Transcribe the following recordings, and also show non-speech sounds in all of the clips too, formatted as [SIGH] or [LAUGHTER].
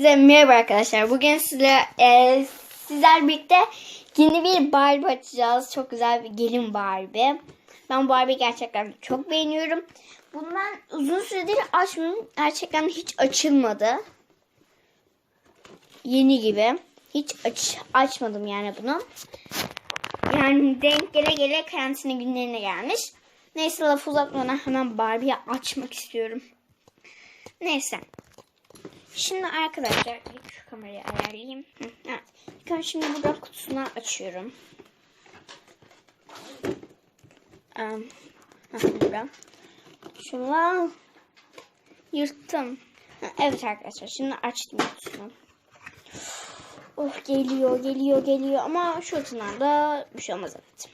Size merhaba arkadaşlar. Bugün sizle e, sizler birlikte yeni bir Barbie açacağız. Çok güzel bir gelin Barbie. Ben Barbie gerçekten çok beğeniyorum. Bundan uzun süredir açmıyorum. Gerçekten hiç açılmadı. Yeni gibi. Hiç aç, açmadım yani bunu. Yani denk gele gele karantina günlerine gelmiş. Neyse laf uzatmadan hemen Barbie'yi açmak istiyorum. Neyse. Şimdi arkadaşlar ilk kamerayı ayarlayayım. Hı, Evet. İlk şimdi burada kutusunu açıyorum. Um, burada. Şunu yırttım. Evet arkadaşlar şimdi açtım kutusunu. Of geliyor geliyor geliyor ama şu açıdan da bir şey olmaz evet.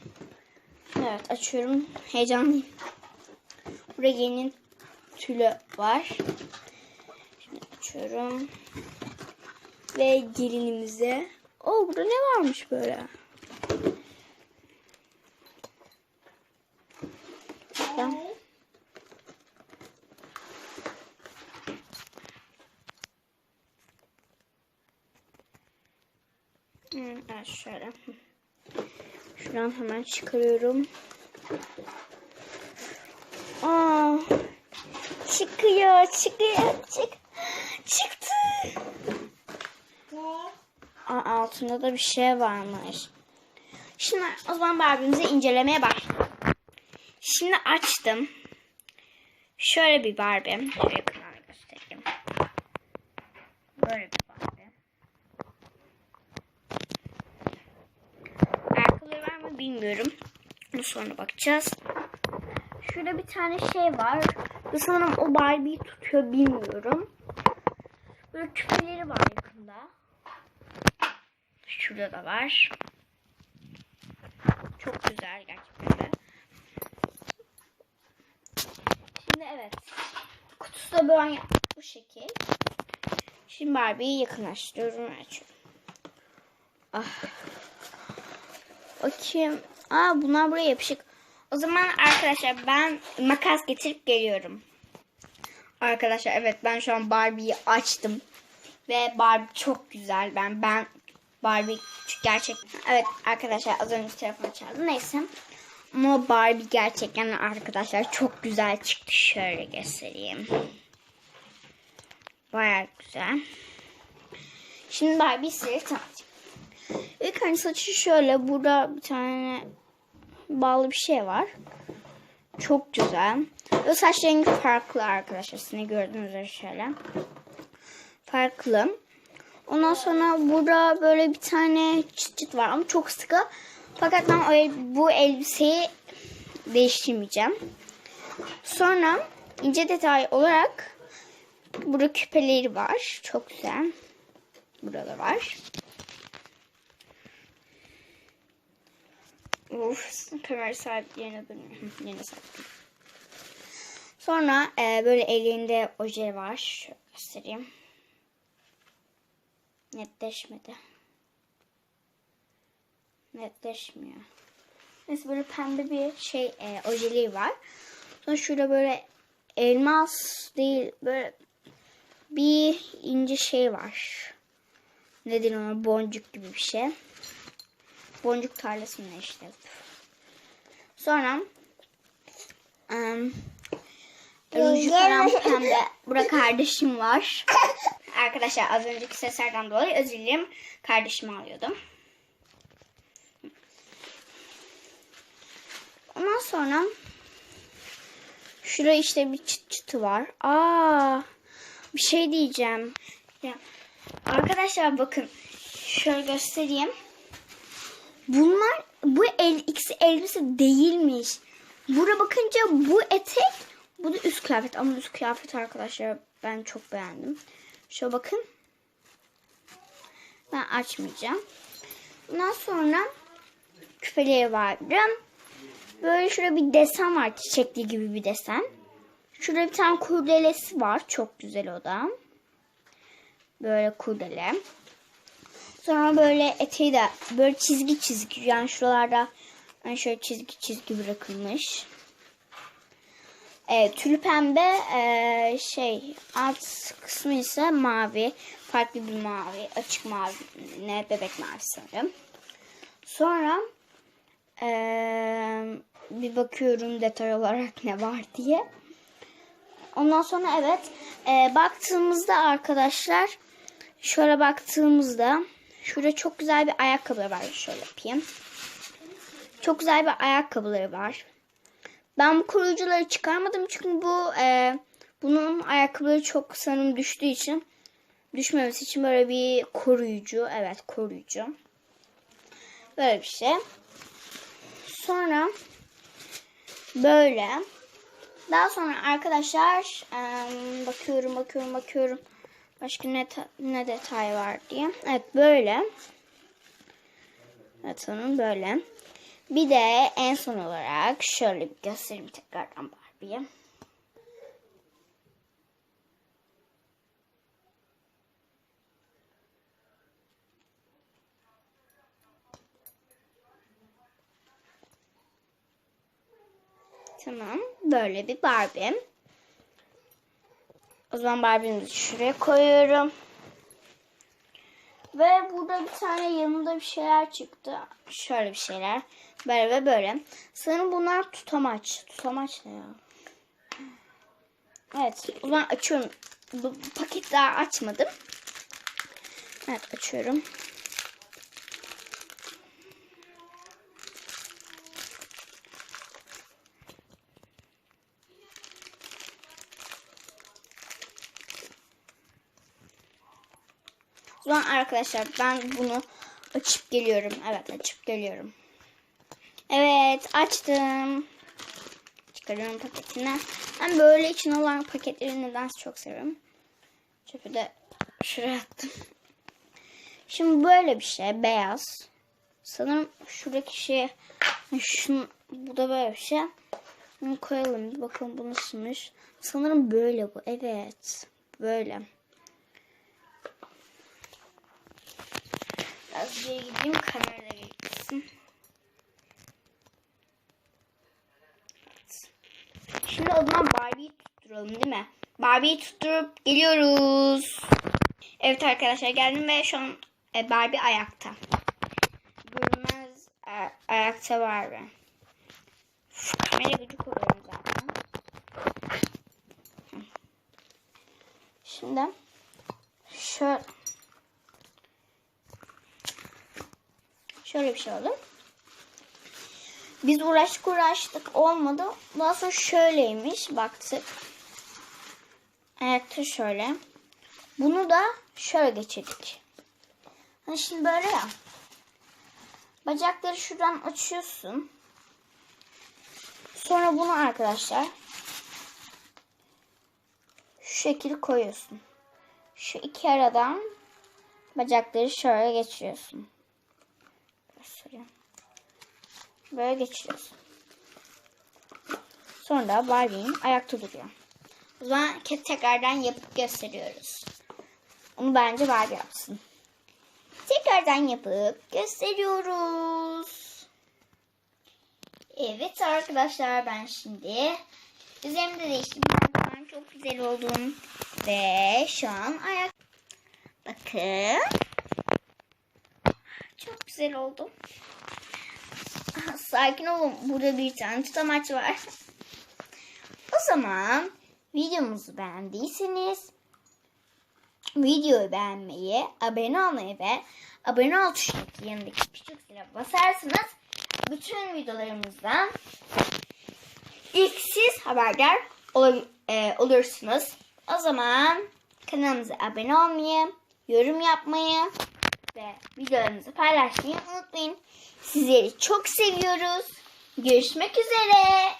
Evet açıyorum. Heyecanlıyım. Burada yeni tülü var. Açıyorum. Ve gelinimize. Oo burada ne varmış böyle? Evet şöyle. Şuradan hemen çıkarıyorum. Aa, çıkıyor, çıkıyor, çık. Çıktı. Aa, altında da bir şey varmış. Şimdi o zaman Barbie'mizi incelemeye başlayalım. Şimdi açtım. Şöyle bir Barbie. Şöyle yakından göstereyim. Böyle bir Barbie. Ayakkabıları var mı bilmiyorum. Bunu sonra bakacağız. Şurada bir tane şey var. Sanırım o Barbie'yi tutuyor bilmiyorum. Böyle küpeleri var. Şurada da var. Çok güzel gerçekten de. Şimdi evet. Kutusu da böyle bu şekil. Şimdi Barbie'yi yakınlaştırıyorum. Açıyorum. Ah. Bakayım. Aa bunlar buraya yapışık. O zaman arkadaşlar ben makas getirip geliyorum. Arkadaşlar evet ben şu an Barbie'yi açtım. Ve Barbie çok güzel. Ben ben Barbie gerçekten evet arkadaşlar az önce telefon çaldı. Neyse. Ama Barbie gerçekten arkadaşlar çok güzel çıktı. Şöyle göstereyim. Baya güzel. Şimdi Barbie size tanıtacağım. İlk önce saçı şöyle. Burada bir tane bağlı bir şey var. Çok güzel. Ve saç rengi farklı arkadaşlar. Sizin gördüğünüz üzere şöyle. Farklı. Ondan sonra burada böyle bir tane çıt çıt var ama çok sıkı. Fakat ben bu elbiseyi değiştirmeyeceğim. Sonra ince detay olarak burada küpeleri var. Çok güzel. Burada var. Uf, kamera sabit yerine dönüyor. Hı, Yerine sabit. Sonra e, böyle elinde oje var. Şöyle göstereyim. Netleşmedi. Netleşmiyor. Neyse böyle pembe bir şey e, ojeliği var. Sonra şurada böyle elmas değil böyle bir ince şey var. Nedir ona boncuk gibi bir şey. Boncuk tarlasında işte. Sonra um, ruju falan pembe. Burada kardeşim var. [LAUGHS] Arkadaşlar az önceki seslerden dolayı özür dilerim. Kardeşimi alıyordum. Ondan sonra şurada işte bir çıt çıtı var. Aa, bir şey diyeceğim. Ya, arkadaşlar bakın şöyle göstereyim. Bunlar bu el, ikisi elbise değilmiş. Bura bakınca bu etek, bu da üst kıyafet. Ama üst kıyafet arkadaşlar ben çok beğendim. Şöyle bakın. Ben açmayacağım. Bundan sonra küpeleri vardı. Böyle şurada bir desen var. Çiçekli gibi bir desen. Şurada bir tane kurdelesi var. Çok güzel o da. Böyle kurdele. Sonra böyle eteği de böyle çizgi çizgi yani şuralarda yani şöyle çizgi çizgi bırakılmış. E, tülü pembe e, şey alt kısmı ise mavi. Farklı bir mavi. Açık mavi. Ne bebek mavi sanırım. Sonra e, bir bakıyorum detay olarak ne var diye. Ondan sonra evet e, baktığımızda arkadaşlar şöyle baktığımızda şurada çok güzel bir ayakkabıları var. Şöyle yapayım. Çok güzel bir ayakkabıları var. Ben bu koruyucuları çıkarmadım çünkü bu e, bunun ayakkabıları çok sanırım düştüğü için düşmemesi için böyle bir koruyucu. Evet koruyucu. Böyle bir şey. Sonra böyle. Daha sonra arkadaşlar em, bakıyorum bakıyorum bakıyorum. Başka ne, ne detay var diye. Evet böyle. Evet sanırım böyle. Bir de en son olarak şöyle bir göstereyim tekrardan Barbie'ye. Tamam. Böyle bir Barbie. O zaman Barbie'mizi şuraya koyuyorum. Ve burada bir tane yanında bir şeyler çıktı. Şöyle bir şeyler. Böyle ve böyle. Sanırım bunlar tutamaç. Tutamaç ne ya? Evet. O zaman açıyorum. Bu paket daha açmadım. Evet açıyorum. Zaman arkadaşlar ben bunu açıp geliyorum. Evet açıp geliyorum. Evet açtım. Çıkarıyorum paketini. Ben böyle için olan paketleri nedense çok seviyorum. Çöpü de şuraya attım. Şimdi böyle bir şey beyaz. Sanırım şuradaki şey şunu, bu da böyle bir şey. Bunu koyalım bir bakalım bu nasılmış. Sanırım böyle bu. Evet. Böyle. Geri gideyim kamerada gitsin. Şimdi o zaman Barbie'yi tutturalım değil mi? Barbie'yi tutturup geliyoruz. Evet arkadaşlar geldim ve şu an e, Barbie ayakta. Görünmez e, ayakta Barbie. Kamera gıcık oluyorum zaten. Şimdi şöyle şöyle bir şey oldu. Biz uğraştık uğraştık olmadı. Daha sonra şöyleymiş baktık. Ayakta şöyle. Bunu da şöyle geçirdik. Hani şimdi böyle ya. Bacakları şuradan açıyorsun. Sonra bunu arkadaşlar şu şekil koyuyorsun. Şu iki aradan bacakları şöyle geçiriyorsun. Göstereyim. Böyle geçiriyorsun. Sonra Barbie'nin ayakta duruyor. O zaman tekrardan yapıp gösteriyoruz. Onu bence Barbie yapsın. Tekrardan yapıp gösteriyoruz. Evet arkadaşlar ben şimdi üzerimde değiştim. Ben çok güzel oldum. Ve şu an ayak... Bakın. Çok güzel oldum. [LAUGHS] Sakin olun. Burada bir tane tutamaç var. O zaman videomuzu beğendiyseniz videoyu beğenmeyi, abone olmayı ve abone ol tuşundaki yanındaki küçük zile basarsanız bütün videolarımızdan ilk siz haberdar ol- e, olursunuz. O zaman kanalımıza abone olmayı, yorum yapmayı ve videolarımızı paylaşmayı unutmayın. Sizleri çok seviyoruz. Görüşmek üzere.